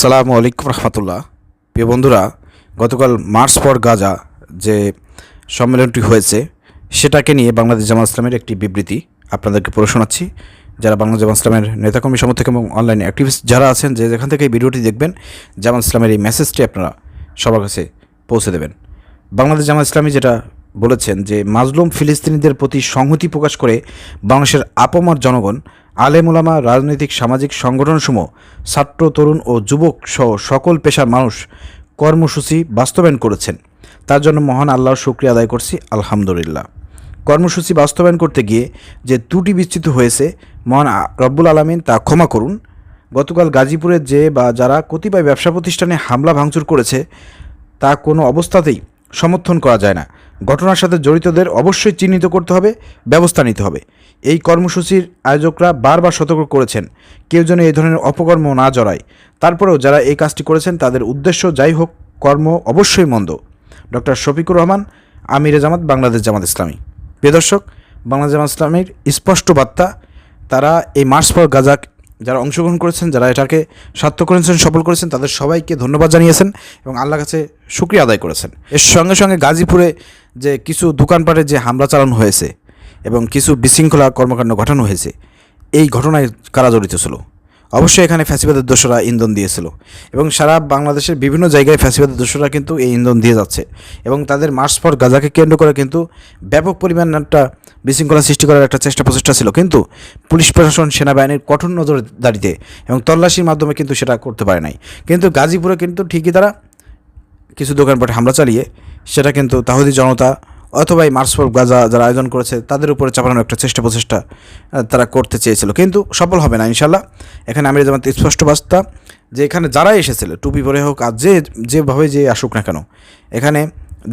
আসসালামু আলাইকুম রহমতুল্লাহ। প্রিয় বন্ধুরা, গতকাল মার্চ ফর গাজা যে সম্মেলনটি হয়েছে, সেটাকে নিয়ে বাংলাদেশ জামাত ইসলামের একটি বিবৃতি আপনাদেরকে পড়ে শোনাচ্ছি। যারা বাংলাদেশ জামাত ইসলামের নেতাকর্মী, সমর্থক এবং অনলাইন অ্যাক্টিভিস্ট যারা আছেন, যে যেখান থেকে এই ভিডিওটি দেখবেন, জামাত ইসলামের এই মেসেজটি আপনারা সবার কাছে পৌঁছে দেবেন। বাংলাদেশ জামাত ইসলামী যেটা বলেছেন যে, মাজলুম ফিলিস্তিনিদের প্রতি সংহতি প্রকাশ করে বাংলাদেশের আপমার জনগণ আলেমুলামা রাজনৈতিক সামাজিক সংগঠনসমূহ, ছাত্র, তরুণ ও যুবক সহ সকল পেশার মানুষ কর্মসূচি বাস্তবায়ন করেছেন। তার জন্য মহান আল্লাহর শুক্রিয়া আদায় করছি, আলহামদুলিল্লাহ। কর্মসূচি বাস্তবায়ন করতে গিয়ে যে ত্রুটি বিস্তৃত হয়েছে, মহান রব্বুল আলমিন তা ক্ষমা করুন। গতকাল গাজীপুরের যে বা যারা কতিপয় ব্যবসা প্রতিষ্ঠানে হামলা ভাঙচুর করেছে, তা কোনো অবস্থাতেই সমর্থন করা যায় না। ঘটনার সাথে জড়িতদের অবশ্যই চিহ্নিত করতে হবে, ব্যবস্থা নিতে হবে। এই কর্মসূচির আয়োজকরা বারবার সতর্ক করেছেন, কেউ যেন এই ধরনের অপকর্ম না জড়ায়। তারপরেও যারা এই কাজটি করেছেন, তাদের উদ্দেশ্য যাই হোক, কর্ম অবশ্যই মন্দ। ডক্টর শফিকুর রহমান, আমিরে জামাত, বাংলাদেশ জামাত ইসলামী। প্রিয় দর্শক, বাংলাদেশ জামাত ইসলামীর স্পষ্ট বার্তা, তারা এই মার্চ ফর গাজা যারা অংশগ্রহণ করেছেন, যারা এটাকে সার্থক করেছেন, সফল করেছেন, তাদের সবাইকে ধন্যবাদ জানিয়েছেন এবং আল্লাহর কাছে সুক্রিয়া আদায় করেছেন। এর সঙ্গে সঙ্গে গাজীপুরে যে কিছু দোকানপাটে যে হামলা চালানো হয়েছে এবং কিছু বিশৃঙ্খলা কর্মকাণ্ড ঘটানো হয়েছে, এই ঘটনায় কারা জড়িত ছিল? অবশ্যই এখানে ফ্যাসিবাদের দোষরা ইন্ধন দিয়েছিল এবং সারা বাংলাদেশের বিভিন্ন জায়গায় ফ্যাসিবাদের দোষরা কিন্তু এই ইন্ধন দিয়ে যাচ্ছে এবং তাদের মার্চ ফর গাজাকে কেন্দ্র করে কিন্তু ব্যাপক পরিমাণ একটা বিশৃঙ্খলা সৃষ্টি করার একটা চেষ্টা প্রচেষ্টা ছিল। কিন্তু পুলিশ প্রশাসন সেনাবাহিনীর কঠোর নজর নজরদারিতে এবং তল্লাশির মাধ্যমে কিন্তু সেটা করতে পারে নাই। কিন্তু গাজীপুরে কিন্তু ঠিকই তারা কিছু দোকানপাটে হামলা চালিয়ে সেটা কিন্তু তাহুদি জনতা অথবা এই মার্চ ফর গাজা যারা আয়োজন করেছে, তাদের উপরে চাপানোর একটা চেষ্টা প্রচেষ্টা তারা করতে চেয়েছিল। কিন্তু সফল হবে না ইনশাল্লাহ এখানে আমির জামাত স্পষ্ট বাস্তা যে এখানে যারাই এসেছিল, টুপি পরে হোক আর যে, যেভাবে যে আসুক না কেন, এখানে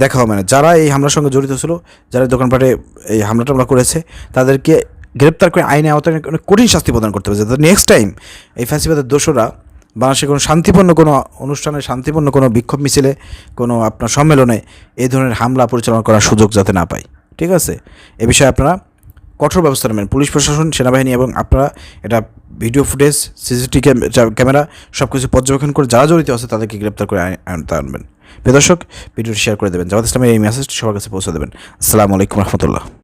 দেখা হবে না। যারা এই হামলার সঙ্গে জড়িত ছিল, যারা দোকানপাটে এই হামলা টামলা করেছে, তাদেরকে গ্রেপ্তার করে আইনে আওতায় অনেক কঠিন শাস্তি প্রদান করতে হবে। যাতে নেক্সট টাইম এই ফ্যাসিবাদের দোষরা বাংলাদেশে কোনো শান্তিপূর্ণ কোনো অনুষ্ঠানে, শান্তিপূর্ণ কোনো বিক্ষোভ মিছিলে, কোনো আপনার সম্মেলনে এই ধরনের হামলা পরিচালনা করার সুযোগ যাতে না পায়। ঠিক আছে? এ বিষয়ে আপনারা কঠোর ব্যবস্থা নেবেন। পুলিশ, প্রশাসন, সেনাবাহিনী এবং আপনারা এটা ভিডিও ফুটেজ, সিসিটিভি ক্যামেরা সব কিছু পর্যবেক্ষণ করে যারা জড়িত আছে তাদেরকে গ্রেপ্তার করে আনতে আনবেন। প্রিয় দর্শক, ভিডিওটি শেয়ার করে দেবেন। জামাত ইসলামের এই মেসেজটি সবার কাছে পৌঁছে দেবেন। আসসালামু আলাইকুম রহমতুল্লাহ।